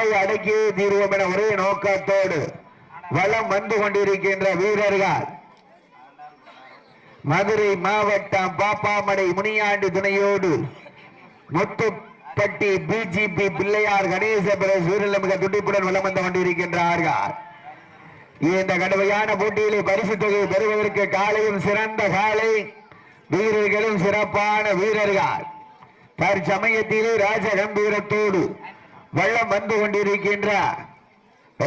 காலை அடக்கி தீர்வோம் என ஒரே நோக்கத்தோடு வளம் வந்து கொண்டிருக்கின்ற வீரர்கள். மதுரை மாவட்டம் பாப்பாமடை முனியாண்டு துணையோடு முத்துப்பட்டி பிஜிபி பிள்ளையார் கணேசபுரம் சூரியல மிக துடிப்புடன் வளம் வந்து கொண்டிருக்கின்றார்கள். இந்த கடுமையான போட்டியிலே பரிசு தொகை பெறுவதற்கு காலையும் சிறந்த காலை வீரர்களும் சிறப்பான வீரர்கள். தற்சமயத்திலே ராஜ கம்பீரத்தோடு வள்ளம் வந்து கொண்டிருக்கின்ற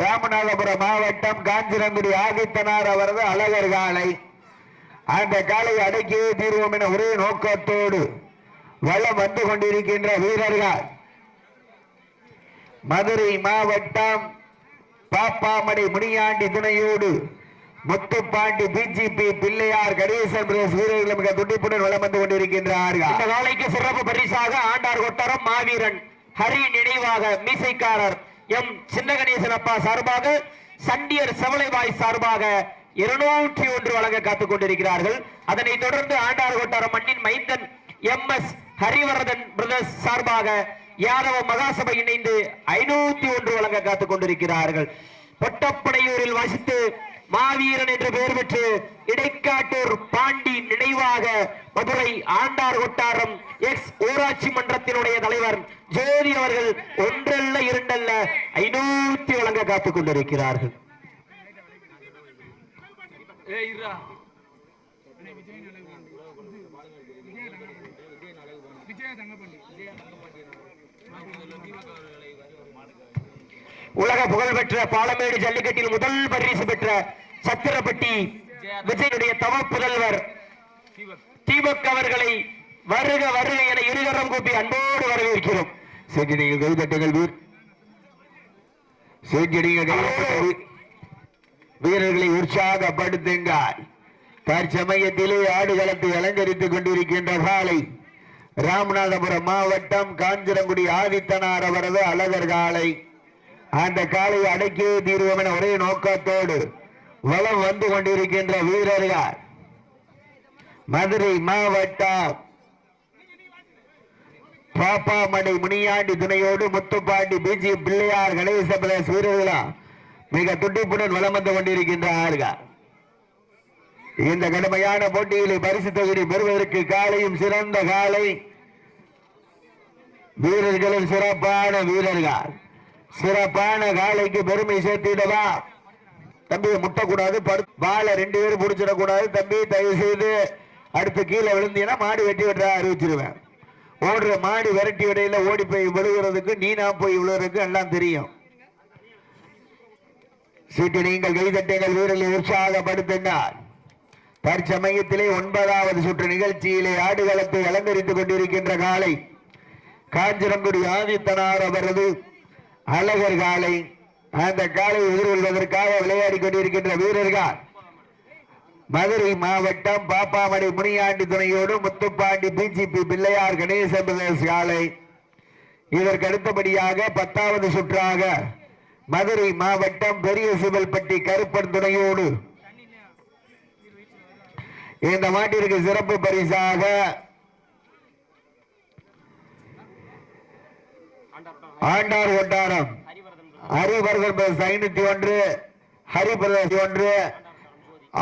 ராமநாதபுரம் மாவட்டம் காஞ்சிரங்குடி ஆதித்தனார் அவரது அழகர் காலை அந்த காலை அடக்கியே தீர்வோம் என ஒரே நோக்கத்தோடு வளம் வந்து கொண்டிருக்கின்ற வீரர்கள். மதுரை மாவட்டம் பாப்பாமடை முனியாண்டி துணையோடு முத்துப்பாண்டி பிஜிபி பிள்ளையார் கணேசன் வீரர்கள் மிக துடிப்புடன் வளம் வந்து கொண்டிருக்கின்றார்கள். இந்த நாளைக்கு சிறப்பு பரிசாக ஆண்டார் கொட்டாரம் மாவீரன். ஹரி நினைவாக மீசைக்காரர் எம் சின்ன கணேசன் அப்பா சார்பாக சண்டியர் செவலைவாய் சார்பாக இருநூற்றி ஒன்று வழங்க காத்துக் கொண்டிருக்கிறார்கள். அதனைத் தொடர்ந்து ஆண்டார் கொட்டாரம் மண்ணின் மைந்தன் எம் எஸ் ஹரிவரதன் பிரதர்ஸ் சார்பாக யாதவ மகாசபை இணைந்து ஐநூத்தி ஒன்று வழங்க காத்துக் கொண்டிருக்கிறார்கள். பொட்டப்படையூரில் வசித்து மாவீரன் என்று பெயர் பெற்று இடைக்காட்டூர் பாண்டி நினைவாக மதுரை ஆண்டார் கொட்டாரம் எக்ஸ் ஊராட்சி மன்றத்தினுடைய தலைவர் ஜோதி அவர்கள் ஒன்றல்ல இரண்டல்ல ஐநூத்தி வழங்க காத்துக் கொண்டிருக்கிறார்கள். உலக புகழ்பெற்ற பாலமேடு ஜல்லிக்கட்டில் முதல் பரிசு பெற்ற சத்திரப்பட்டி விஜயுடைய தவ புதல்வர் தீபக் அவர்களை வருக வருக என இருகரம் கூப்பி அன்போடு வரவேற்கிறோம். சரி நீங்கள் கைதட்டுங்கள் வீர். சரி நீங்கள் கைதட்டுங்கள் வீரர்களை உற்சாகப்படுத்துங்கள். தற்சமயத்திலே ஆடுகளத்தை அலங்கரித்துக் கொண்டிருக்கின்ற காலை ராமநாதபுரம் மாவட்டம் காஞ்சிரங்குடி ஆதித்தனார் அவரது அழகர் காலை. அந்த காலை அடக்கியே தீர்வோம் என ஒரே நோக்கத்தோடு வளம் வந்து கொண்டிருக்கின்ற வீரர்கள். மதுரை மாவட்டம் பாப்பாமடை முனியாண்டி துணையோடு முத்துப்பாண்டி பிஜி பிள்ளையார் கணேச பிரதேச வீரர்களா மிக துடிப்புடன் வளம் வந்து கொண்டிருக்கின்றார்கள். இந்த கடுமையான போட்டியிலே பரிசு தொகுதி பெறுவதற்கு காலையும் சிறந்த காலை. வீரர்களும் சிறப்பான வீரர்கள். சிறப்பான காலைக்கு பெருமை சேர்த்திடவா? தம்பி முட்டக்கூடாது படு பாலை ரெண்டு பேரும் பிடிச்சிடக்கூடாது. தம்பி தயவு செய்து அடுத்து கீழே விழுந்தீங்கன்னா மாடு வெட்டி விட்டுறா அறிவிச்சிருவேன். ஓடுற மாடு விரட்டி விடையில ஓடி போய் விழுகிறதுக்கு நீனா போய் விழுகிறதுக்கு எல்லாம் தெரியும். சீட்டு நீங்கள் கைதட்டுங்கள் வீரர்களை உற்சாகப்படுத்தினார் தற்சமயத்திலே ஒன்பதாவது சுற்று நிகழ்ச்சியிலே ஆடுகளத்தை அலங்கரித்துக் கொண்டிருக்கின்ற காலை காஞ்சிரங்குடி ஆதித்தனார் அவரது அழகர் காலை அந்த காலை எதிர்கொள்வதற்காக விளையாடி கொண்டிருக்கின்ற வீரர்கள் மதுரை மாவட்டம் பாப்பாமடை முனியாண்டி துணையோடு முத்துப்பாண்டி பிஜிபி பிள்ளையார் கணேச காலை இதற்கு அடுத்தபடியாக பத்தாவது சுற்றாக மதுரை மாவட்டம் பெரிய சிவல்பட்டி கருப்பன் துணையோடு. இந்த மாட்டிற்கு சிறப்பு பரிசாக ஆண்டார் கொண்டாடம் ஹரிபரதன் பிரதேச ஐநூத்தி ஒன்று ஹரிபிரதேசி ஒன்று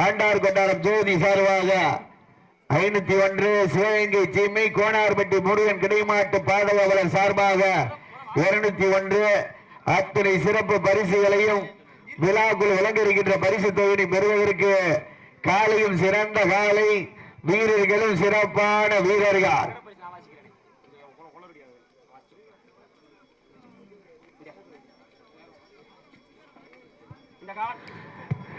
ஆண்டார் கொண்டாரம் ஜோதி சார்பாக ஐநூத்தி ஒன்று சிவகங்கை சீமை கோனார்பட்டி முருகன் கிடைமாட்டு பாதுகாவலர் சார்பாக இருநூத்தி ஒன்று. அத்தனை சிறப்பு பரிசுகளையும் விழாக்குள் விளங்கிருக்கின்ற பரிசு தொகுதி பெறுவதற்கு காலையும் சிறந்த காலை வீரர்களும் சிறப்பான வீரர்கள்.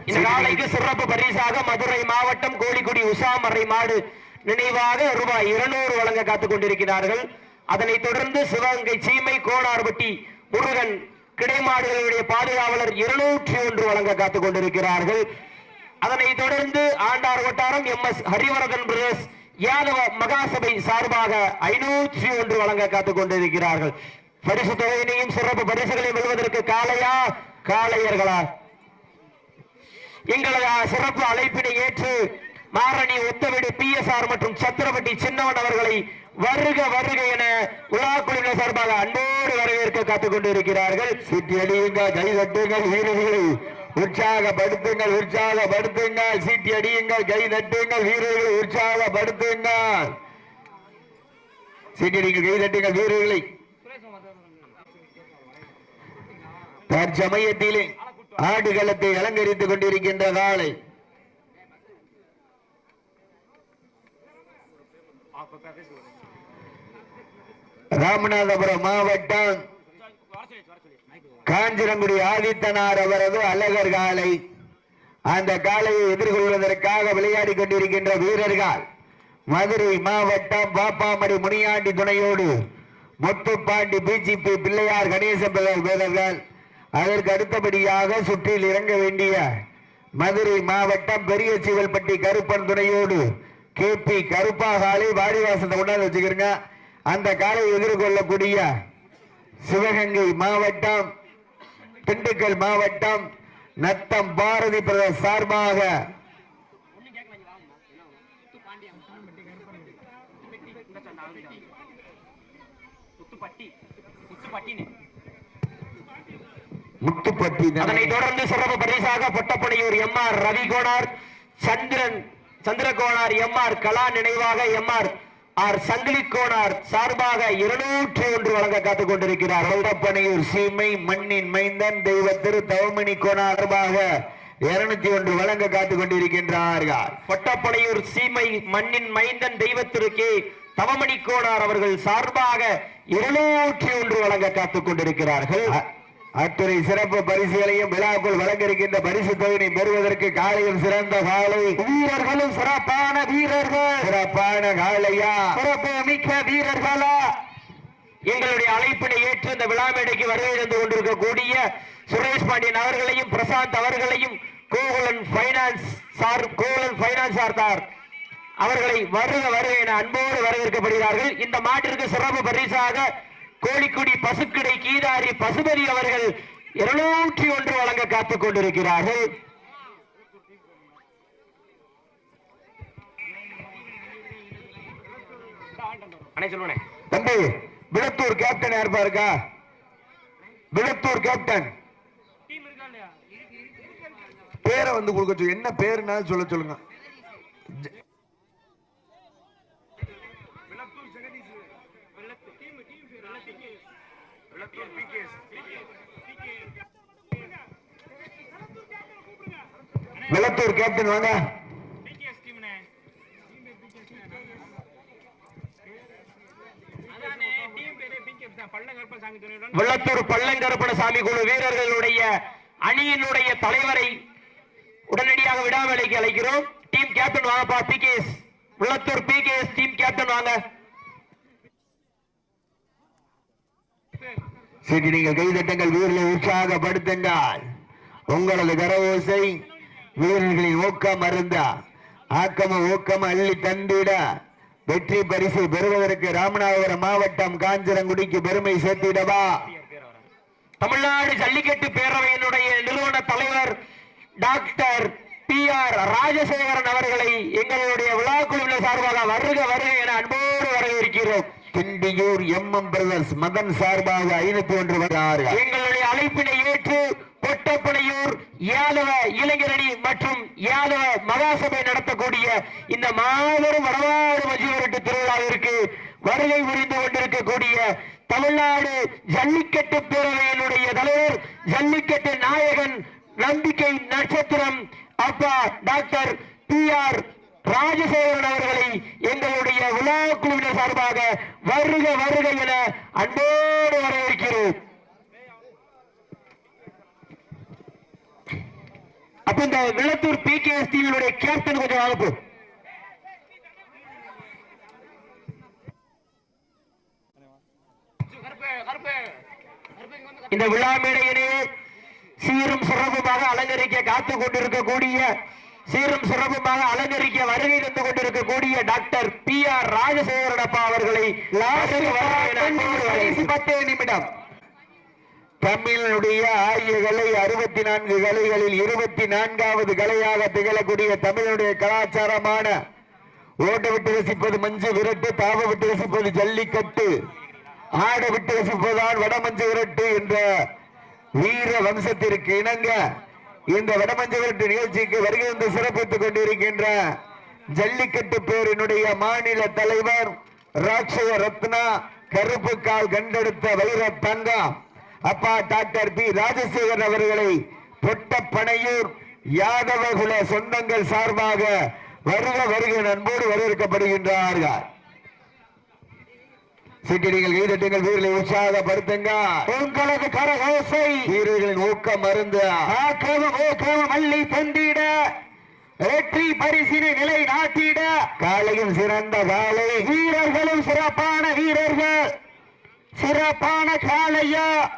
இந்த நாளைக்கு சிறப்பு பரிசாக மதுரை மாவட்டம் கோழிக்குடி உசாமரை மாடு நினைவாக ரூபாய் இருநூறு வழங்க காத்துக் கொண்டிருக்கிறார்கள். அதனைத் தொடர்ந்து சிவகங்கை சீமை கோணார்பட்டி முருகன் கிடைமாடுகளுடைய பாதுகாவலர் இருநூற்றி ஒன்று வழங்க காத்துக் கொண்டிருக்கிறார்கள். அதனைத் தொடர்ந்து ஆண்டார் வட்டாரம் எம் எஸ் ஹரிவரதன் பிரதேஷ் யாதவ மகாசபை சார்பாக ஐநூற்றி ஒன்று வழங்க காத்துக் கொண்டிருக்கிறார்கள். பரிசு தொகையினையும் சிறப்பு பரிசுகளையும் வெல்வதற்கு காளையா காளையர்களா? எங்களது சிறப்பு அழைப்பினை ஏற்று Marani Othaveedu P S R மற்றும் சத்திரபட்டி சின்னவன் அவர்களை வருக வருக என உலா குழுவினர் சார்பாக அன்போடு வரவேற்க காத்துக் கொண்டிருக்கிறார்கள் சீட்டி அடியுங்கள் கை தட்டுங்கள் வீரர்களை. உற்சாகப்படுத்துங்கள் உற்சாகப்படுத்துங்கள். சீட்டி அடியுங்கள் கை தட்டுங்கள் வீரர்களை உற்சாகப்படுத்துங்கள். சீட்டி அடியுங்கள் கை தட்டுங்கள் வீரர்களை. தற்சமயத்திலே ஆடுகளத்தை அலங்கரித்துக் கொண்டிருக்கின்ற காலை ராமநாதபுரம் மாவட்டம் காஞ்சிரங்குடி ஆதித்தனார் அவரது அழகர் காலை. அந்த காலையை எதிர்கொள்வதற்காக விளையாடி கொண்டிருக்கின்ற வீரர்கள் மதுரை மாவட்டம் பாப்பாமடி முனியாண்டி துணையோடு முத்துப்பாண்டி பிஜிபி பிள்ளையார் கணேச பிள்ளை வீரர்கள் அதற்கு அடுத்தபடியாக சுற்றில் இறங்க வேண்டிய மதுரை மாவட்டம் பெரிய சிவல்பட்டி கருப்பன் துணையோடு கே பி கருப்பா காலை வாடிவாசத்தை கொண்டாந்து வச்சுக்கிறங்க. அந்த காலை எதிர்கொள்ளக்கூடிய சிவகங்கை மாவட்டம் திண்டுக்கல் மாவட்டம் நத்தம் பாரதி பிரதேச சார்பாக முத்துப்பட்டி அதனைத் தொடர்ந்து சிறப்பு பரிசாக Pottappanaiyur M R Ravikonar Chandran Chandrakonar M R Kala நினைவாக எம் ஆர். ஆர் சங்கிலி கோனார் சார்பாக இருநூற்றி ஒன்று வழங்க காத்துக் கொண்டிருக்கிறார். பனையூர் சீமை மண்ணின் மைந்தன் தெய்வ திரு தவமணி கோணார்பாக இருநூத்தி ஒன்று வழங்க காத்துக் கொண்டிருக்கின்றார்கள் பொட்டப்படையூர் சீமை மண்ணின் மைந்தன் தெய்வத்திற்கு தவமணி கோனார் அவர்கள் சார்பாக இருநூற்றி ஒன்று வழங்க காத்துக் கொண்டிருக்கிறார்கள். அத்துறை சிறப்பு பரிசுகளையும் விழாக்குள் வழங்க இருக்கின்ற பரிசு தொகையை பெறுவதற்கு காலையில் சிறந்த காலை. வீரர்களும் சிறப்பான வீரர்கள். சிறப்பான காலையா? சிறப்பு மிக்க வீரர்களா? எங்களுடைய அழைப்பினை ஏற்று இந்த விழா மேடைக்கு வருகை கொண்டிருக்கக்கூடிய சுரேஷ் பாண்டியன் அவர்களையும் பிரசாந்த் அவர்களையும் Gokulan finance sir Gokulan finance சார்தார் அவர்களை வருக வருக என அன்போடு வரவேற்கப்படுகிறார்கள். இந்த மாட்டிற்கு சிறப்பு பரிசாக கோழிக்குடி பசுக்கடை கீதாரி பசுபதி அவர்கள் இருநூற்றி ஒன்று வழங்க காத்துக் கொண்டிருக்கிறார்கள். தம்பி விளத்தூர் கேப்டன் யாருப்பா இருக்கா விளத்தூர் கேப்டன் பேரை வந்து கொடுக்க என்ன பேருன்னா சொல்ல சொல்லுங்க. விளத்தூர் கேப்டன் வாங்க. வெள்ளத்தூர் பள்ளங்கருப்பணசாமி குழு வீரர்களுடைய அணியினுடைய தலைவரை உடனடியாக விடாமலைக்கு அழைக்கிறோம். டீம் கேப்டன் வாங்கப்பா B Vellathur B team captain வாங்க. சரி நீங்கள் கைதட்டங்கள் வீரர்களை உற்சாகப்படுத்துங்கள். உங்களது கரவோசை வீரர்களின் ஊக்கம் அருந்தா ஆக்கம ஊக்கம் அள்ளி தந்திட வெற்றி பரிசு பெறுவதற்கு ராமநாதபுரம் மாவட்டம் காஞ்சரங்குடிக்கு பெருமை சேர்த்திடவா? தமிழ்நாடு ஜல்லிக்கட்டு பேரவையினுடைய நிறுவன தலைவர் டாக்டர் பி ஆர் ராஜசேகரன் அவர்களை எங்களுடைய விழா குழுவினர் சார்பாக வருக வருக என அன்போடு வரவேற்கிறோம். Thindiyur M M brothers Madhan சார்பாக ஐநூத்தி ஒன்று வருகிறார்கள் எங்களுடைய அழைப்பினை ஏற்று பொட்டப்பனையூர் யாதவ இளைஞரணி மற்றும் யாதவ மகாசபை நடத்தக்கூடிய இந்த மாபெரும் வடவாடு மஜிவரட்டு திருவிழாவிற்கு வருகை புரிந்து கொண்டிருக்கக்கூடிய தமிழ்நாடு ஜல்லிக்கட்டு பேரவையினுடைய தலைவர் ஜல்லிக்கட்டு நாயகன் நம்பிக்கை நட்சத்திரம் அப்பா டாக்டர் பி ஆர் ராஜசேகரன் அவர்களை எங்களுடைய விழா குழுவினர் சார்பாக வருக வருக என அன்போடு வரவேற்கிறோம். அப்ப இந்த விளத்தூர் பி கே எஸ் டிவியுடைய கேப்டன் கொஞ்சம் அனுப்பு இந்த விழா மேடையிலே சீரும் சிறப்புமாக அலங்கரிக்க காத்துக் கொண்டிருக்கக்கூடிய சீரும் சிறப்புமாக அலங்கரிக்க வருகை தந்து கொண்டிருக்கக்கூடிய டாக்டர் பி ஆர் ராஜசேகரனப்பா அவர்களை பத்தே நிமிடம். தமிழனுடைய ஆகிய கலை அறுபத்தி நான்கு கலைகளில் இருபத்தி நான்காவது கலையாக திகழக்கூடிய தமிழனுடைய கலாச்சாரமான ஓட விட்டு ரசிப்பது மஞ்சு விரட்டு தாவ விட்டு ரசிப்பது ஜல்லிக்கட்டு ஆட விட்டு ரசிப்பதால் வடமஞ்சு விரட்டு என்ற வீர வம்சத்திற்கு இணங்க இந்த வடமஞ்சவரட்டு நிகழ்ச்சிக்கு வருகை வந்து சிறப்பித்துக் கொண்டிருக்கின்ற ஜல்லிக்கட்டு பேரினுடைய மாநில தலைவர் ராட்சய ரத்னா கருப்பு கால் கண்டெடுத்த வைர தங்கம் அப்பா டாக்டர் பி ராஜசேகர் அவர்களை பொட்டப்பனையூர் யாதவகுல சொந்தங்கள் சார்பாக வருக வருகை அன்போடு வரவேற்கப்படுகின்றார்கள். சிக்கடிகள் கைதட்டுங்கள் வீரர்களை உற்சாகப்படுத்துங்க. உங்களது கரகோசை. வீரர்களின் ஊக்கம் மருந்து ஆக்கிரமம் ஊக்கிரமம் தந்திட. வெற்றி பரிசினை நிலை நாட்டிட. காலையும் சிறந்த காலை. வீரர்களும் சிறப்பான வீரர்கள். சிறப்பான காளையா.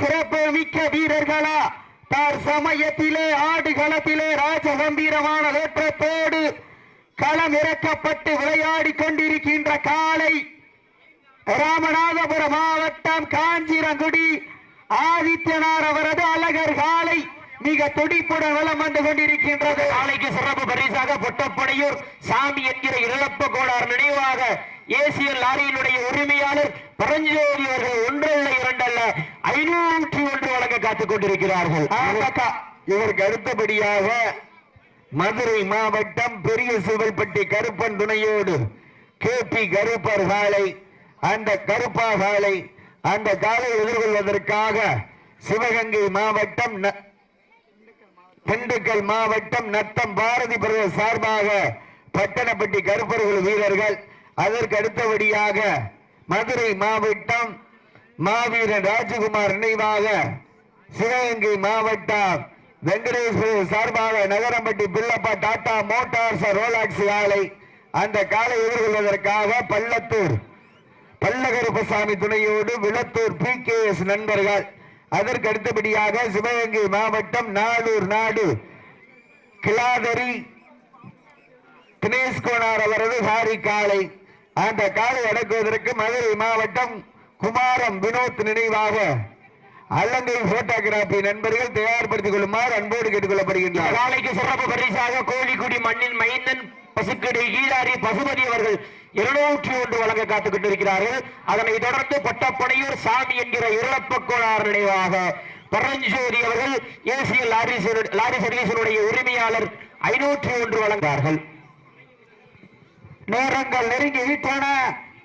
சிறப்பு மிக்க வீரர்களா. தார் சமயத்திலே ஆடுகளத்திலே ராஜகம்பீரமான வேற்றத்தோடு களம் இறக்கப்பட்டு விளையாடி கொண்டிருக்கின்ற காளை. ராமநாதபுரம் மாவட்டம் காஞ்சிரங்குடி. ஆதித்யனார் அவரது அழகர் காலை மிக துடிப்புடன் வளம் வந்து கொண்டிருக்கின்றது. நாளைக்கு சிறப்பு பரிசாக பொட்டப்படையூர் சாமி என்கிற இழப்ப கோளார் நினைவாக ஏசியல் லாரியினுடைய உரிமையாளர் பரஞ்சோதி அவர்கள் ஒன்றல்ல இரண்டல்ல ஐநூற்றி ஒன்று வழங்க காத்துக் கொண்டிருக்கிறார்கள். இதற்கு அடுத்தபடியாக மதுரை மாவட்டம் பெரிய சிவல்பட்டி கருப்பன் துணையோடு கே பி கருப்பர் காலை அந்த கருப்பா காலை அந்த காலை எதிர்கொள்வதற்காக சிவகங்கை மாவட்டம் ந- திண்டுக்கல் மாவட்டம் நத்தம் பாரதி பிரதேச சார்பாக பட்டணப்பட்டி கருப்பர்கள் வீரர்கள் அதற்கு அடுத்தபடியாக மதுரை மாவட்டம் மாவீரன் ராஜகுமார் நினைவாக சிவகங்கை மாவட்டம் வெங்கடேஸ்வர சார்பாக நகரம்பட்டி பில்லப்பா டாடா மோட்டார்ஸ் ரோலாக்ஸ் ஆலை அந்த காலை எதிர்கொள்வதற்காக பள்ளத்தூர் பல்லகருப்பசாமி துணையோடு விளத்தூர் பி கே எஸ் நண்பர்கள். அதற்கு அடுத்தபடியாக சிவகங்கை மாவட்டம் நாளூர் நாடு. கிளாதரி தினேஷ்கோனார் அவரது ஹாரி காலை அந்த காலை அடக்குவதற்கு மதுரை மாவட்டம் குமாரம் வினோத் நினைவாக. அல்லங்கை போட்டோகிராபி நண்பர்கள் தயார்படுத்திக் கொள்ளுமாறு அன்போடு கேட்டுக்கொள்ளப்படுகின்றனர் நாளைக்கு சிறப்பு பரிசாக கோழிக்குடி மண்ணின் மைந்தன் பசுக்கடி ஈழாரி பசுபதி அவர்கள் இருநூற்றி ஒன்று வழங்க காத்துக் கொண்டிருக்கிறார்கள் அதனைத் தொடர்ந்து பட்டப்பனையூர் சாமி என்கிற இருளப்பக்கோளார் நினைவாக பரஞ்சோதி அவர்கள் ஏசிய லாரி லாரி சர்வீசனுடைய உரிமையாளர் ஐநூற்றி ஒன்று வழங்கார்கள் நேரங்கள் நெருங்கி விட்டன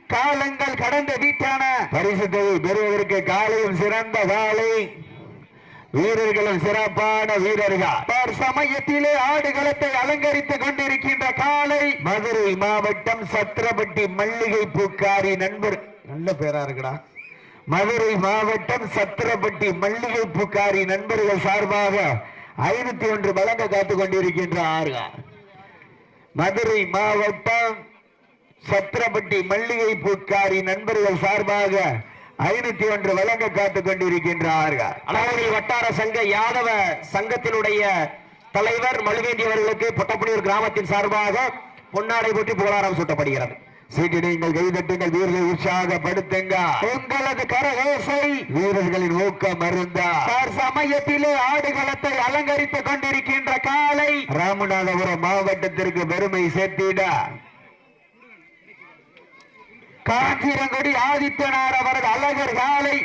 காலங்கள் கடந்து விட்டன. பரிசு பெறுவதற்கு காலையும் சிறந்த காலை வீரர்களும் சிறப்பான வீரர்கள். சமயத்திலே ஆடுகளத்தை அலங்கரித்துக் கொண்டிருக்கின்ற காலை மதுரை மாவட்டம் சத்திரப்பட்டி மல்லிகை பூக்காரி நண்பர். நல்ல பேரா இருக்குடா. மதுரை மாவட்டம் சத்திரப்பட்டி மல்லிகை பூக்காரி நண்பர்கள் சார்பாக ஐநூத்தி ஒன்று வழங்க காத்துக் கொண்டிருக்கின்ற ஆறுகார் மதுரை மாவட்டம் சத்திரப்பட்டி மல்லிகை பூக்காரி நண்பர்கள் சார்பாக ஐநூத்தி ஒன்று வழங்க காத்துக் கொண்டிருக்கின்றார்கள். அழகரி வட்டார சங்க யாதவ சங்கத்தினுடைய தலைவர் மலுவேந்தி அவர்களுக்கு பொட்டப்படியூர் கிராமத்தின் சார்பாக பொன்னாடை போட்டி புகழாரம் சூட்டப்படுகிறது. சீட்டிடுங்கள் கைதட்டுங்கள் வீரர்களை உற்சாகப்படுத்துங்க. உங்களது கரகோசை வீரர்களின் ஊக்கம் மருந்தா சமயத்திலே ஆடுகளத்தை அலங்கரித்துக் கொண்டிருக்கின்ற காலை ராமநாதபுரம் மாவட்டத்திற்கு பெருமை சேர்த்திட. காஞ்சிரங்குடி ஆதித்தனார் அவரது அழகர் காலை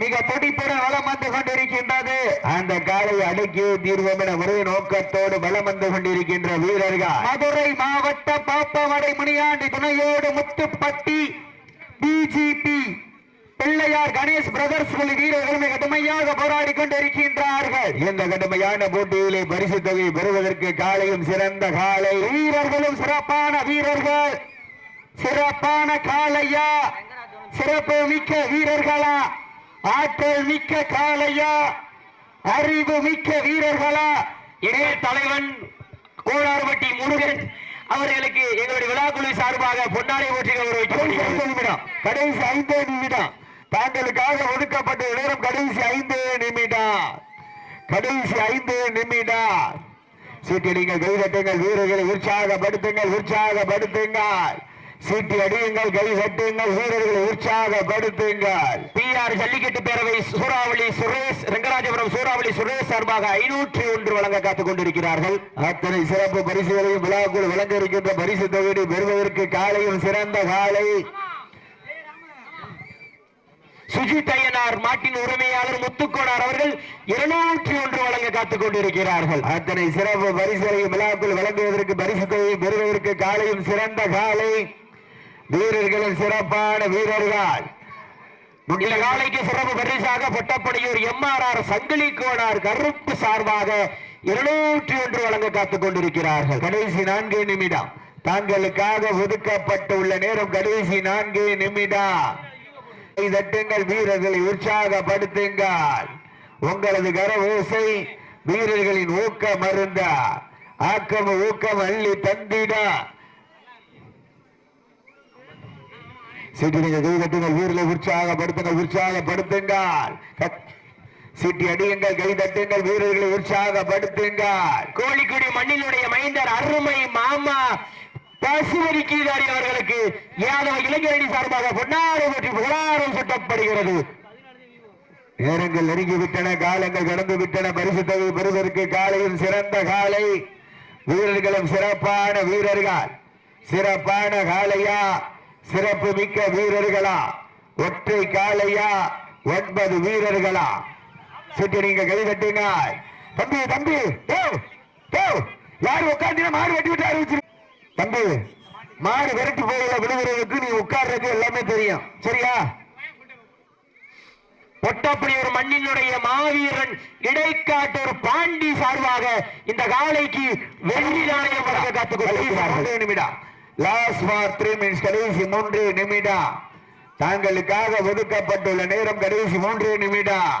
மிக துடிப்புடன் வலம் வந்து கொண்டிருக்கின்றது. அந்த காலை அடக்கியே தீர்வோம் என ஒரே நோக்கத்தோடு வளம் வந்து கொண்டிருக்கின்ற வீரர்கள். மதுரை மாவட்ட பாப்பமடை முனியாண்டி துணையோடு முத்துப்பட்டி பிஜிபி பிள்ளையார் கணேஷ் பிரதர்ஸ் வீரர்கள் மிக கடுமையாக போராடி கொண்டிருக்கின்றார்கள். இந்த கடுமையான போட்டியிலே பரிசு தொகை பெறுவதற்கு காலையும் சிறந்த காலை. வீரர்களும் சிறப்பான வீரர்கள். சிறப்பான காலையா சிறப்பு மிக்க வீரர்களா. ஆற்றல் மிக்க காளையா. அறிவு மிக்க வீரர்களா. இணைய தலைவன் கோளார்பட்டி முருகன் அவர்களுக்கு எங்களுடைய விழாக்குழு சார்பாக பொன்னாடை போட்டிகள் ஒரு கடைசி நிமிடம். கடைசி ஐந்து நிமிடம். தாங்களுக்காக ஒதுக்கப்பட்ட நேரம் கடைசி ஐந்து நிமிடம். கடைசி ஐந்து நிமிடம். சீட்டடிங்கள் கைதட்டுங்கள் வீரர்களை உற்சாகப்படுத்துங்கள் உற்சாகப்படுத்துங்கள். சீட்டி அடியுங்கள் கை தட்டுங்கள் வீரர்களை உற்சாகப்படுத்துங்கள். பி ஆர் ஜல்லிக்கட்டு பேரவை சூறாவளி சுரேஷ் ரெங்கராஜபுரம் சூறாவளி சுரேஷ் சார்பாக ஐநூற்றி ஒன்று வழங்க காத்துக் கொண்டிருக்கிறார்கள். அத்தனை சிறப்பு பரிசுகளையும் விழாக்குள் வழங்க இருக்கின்ற பரிசு தொகுதி பெறுவதற்கு காலையும் சிறந்த காலை. சுஜித் ஐயனார் மாட்டின் உரிமையாளர் முத்துக்கோனார் அவர்கள் இருநூற்றி ஒன்று வழங்க காத்துக் கொண்டிருக்கிறார்கள். அத்தனை சிறப்பு பரிசுகளையும் விழாக்குள் வழங்குவதற்கு பரிசு தொகையை பெறுவதற்கு காலையும் சிறந்த காலை. வீரர்களும் சிறப்பான வீரர்கள். இந்த காலைக்கு சிறப்பு பரிசாக பொட்டப்படையூர் எம்ஆர்ஆர் சங்கிலி கோனார் கருப்பு சார்பாக இருநூற்றி ஒன்று வழங்க காத்துக் கொண்டிருக்கிறார்கள். கடைசி நான்கு நிமிடம். தாங்களுக்காக ஒதுக்கப்பட்டுள்ள நேரம் கடைசி நான்கு நிமிடம். தட்டுங்கள் வீரர்களை உற்சாகப்படுத்துங்கள். உங்களது கர ஓசை வீரர்களின் ஊக்க மருந்த. ஆக்கம ஊக்கம் அள்ளி தந்திட. சீட்டி நீங்க கை தட்டுங்கள் வீரர்களை உற்சாகப்படுத்துங்கள் உற்சாகப்படுத்துங்கள் கத்- சீட்டி அடியுங்கள் கை தட்டுங்கள் வீரர்களை உற்சாகப்படுத்துங்கள் கோழிக்குடி மண்ணினுடைய மைந்தர் அருமை மாமா பசுமதி கீதாரி அவர்களுக்கு யாதவ இளைஞரணி சார்பாக பொன்னாறு பற்றி புகழாரம் சுட்டப்படுகிறது. நேரங்கள் நெருங்கி விட்டன காலங்கள் கடந்து விட்டன பரிசு தொகை பெறுவதற்கு காலையும் சிறந்த காலை. வீரர்களும் சிறப்பான வீரர்கள். சிறப்பான காலையா சிறப்பு மிக்க வீரர்களா? ஒற்றை காளையா? ஒன்பது வீரர்களா? சுற்றி நீங்க கை தட்டுங்க தம்பி தம்பி யாரு உட்காந்து மாடு வெட்டி விட்டு தம்பி மாடு விரட்டி போகல விழுகிறதுக்கு நீ உட்கார்றது எல்லாமே தெரியும். சரியா? ஒட்டப்படியூர் மண்ணினுடைய மாவீரன் இடைக்காட்டூர் பாண்டி சார்பாக இந்த காலைக்கு வெள்ளி நாணயம் வழங்க காத்துக் கொண்டிருக்கிறார்கள் மூன்று நிமிடம் லாஸ்ட் ஃபார் த்ரீ மினிட்ஸ் கடைசி மூன்று நிமிடம் தாங்களுக்காக ஒதுக்கப்பட்டுள்ள நேரம் கடைசி மூன்று நிமிடம்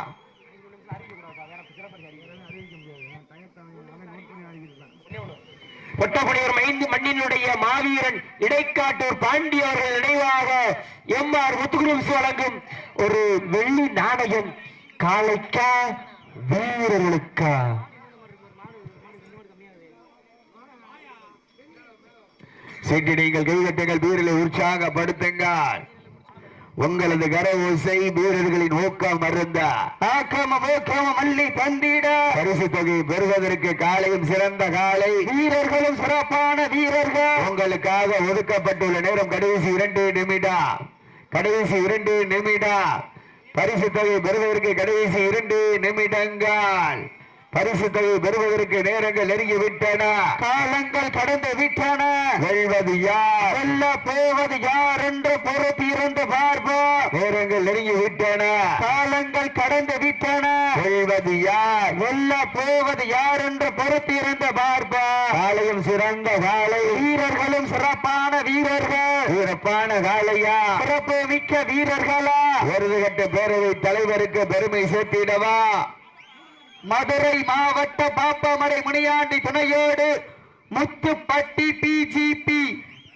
ஒட்டப்படியூர் மைந்து மண்ணினுடைய மாவீரன் இடைக்காட்டூர் பாண்டி அவர்கள் நினைவாக எம் ஆர் முத்துகுரும்ஸ் வழங்கும் ஒரு வெள்ளி நாணயம் காலைக்கா வீரர்களுக்கா? சீட்டி நீங்கள் கைகட்டுங்கள் வீரர்களை உற்சாகப்படுத்துங்கள். உங்களது கர ஓசை வீரர்களின் ஊக்கம் மருந்த ஆக்கிரம போக்கிரம மல்லி பந்திட பரிசு தொகை பெறுவதற்கு காலையும் சிறந்த காலை. வீரர்களும் சிறப்பான வீரர்கள். உங்களுக்காக ஒதுக்கப்பட்டுள்ள நேரம் கடைசி இரண்டு நிமிடம். கடைசி இரண்டு நிமிடம். பரிசு தொகை பெறுவதற்கு கடைசி இரண்டு நிமிடங்கள். பரிசு தொகை பெறுவதற்கு நேரங்கள் நெருங்கி விட்டன காலங்கள் கடந்து விட்டன வெல்வது யார்? வெல்ல போவது யார் என்று பொறுத்திருந்து பார்ப்போம். நேரங்கள் நெருங்கி விட்டன காலங்கள் கடந்து விட்டன வெல்வது யார்? வெல்ல போவது யார் என்று பொறுத்திருந்து பார்ப்போம். காலையும் சிறந்த காலை. வீரர்களும் சிறப்பான வீரர்கள். சிறப்பான காலையா? சிறப்பு மிக்க வீரர்களா? விருதுகட்ட பேரவை தலைவருக்கு பெருமை சேர்த்திடவா? மதுரை மாவட்ட பாப்பாமரை முனியாண்டி துணையோடு முத்துப்பட்டி பிஜிபி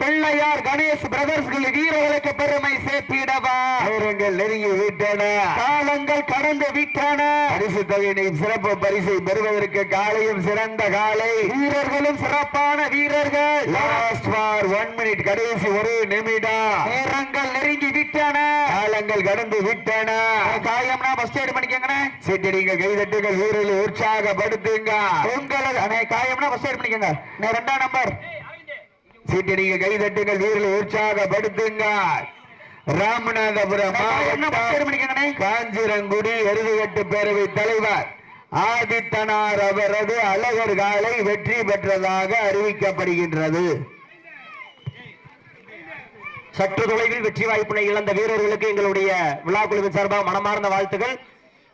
பிள்ளையார் கணேஷ் பிரதர்ஸ்கள் வீரர்களுக்கு பெருமை சேர்த்திடவா? நேரங்கள் நெருங்கி விட்டன. காலங்கள் கடந்து விட்டன. பரிசு தொகையினை சிறப்பு பரிசை பெறுவதற்கு காலையும் சிறந்த காலை. வீரர்களும் சிறப்பான வீரர்கள். லாஸ்ட் ஃபார் ஒன் மினிட் கடைசி ஒரு நிமிடம். நேரங்கள் நெருங்கி விட்டன. காலங்கள் கடந்து விட்டன. காயம்னா ஃபர்ஸ்ட் எய்ட் பண்ணிக்கங்கண்ணே. சீட்டடிங்க கைதட்டுங்கள் வீரர்களை உற்சாகப்படுத்துங்க. உங்களது காயம்னா ஃபர்ஸ்ட் எய்ட் பண்ணிக்கங்க. நான் ரெண்டாம் நம்பர் சீட்டடிங்க கைதட்டுங்கள் வீரர்களை உற்சாகப்படுத்துங்க ராமநாதபுரம் காஞ்சிரங்குடி எருதுகட்டு பேரவை தலைவர் ஆதித்தனார் அவரது அழகர் காலை வெற்றி பெற்றதாக அறிவிக்கப்படுகின்றது. சற்று தொலைவில் வெற்றி வாய்ப்பினை இழந்த வீரர்களுக்கு எங்களுடைய விழா குழுவின் சார்பாக மனமார்ந்த வாழ்த்துக்கள்.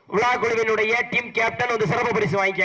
விழா குழுவினுடைய டீம் கேப்டன் ஒரு சிறப்பு பரிசு வாங்கிக்க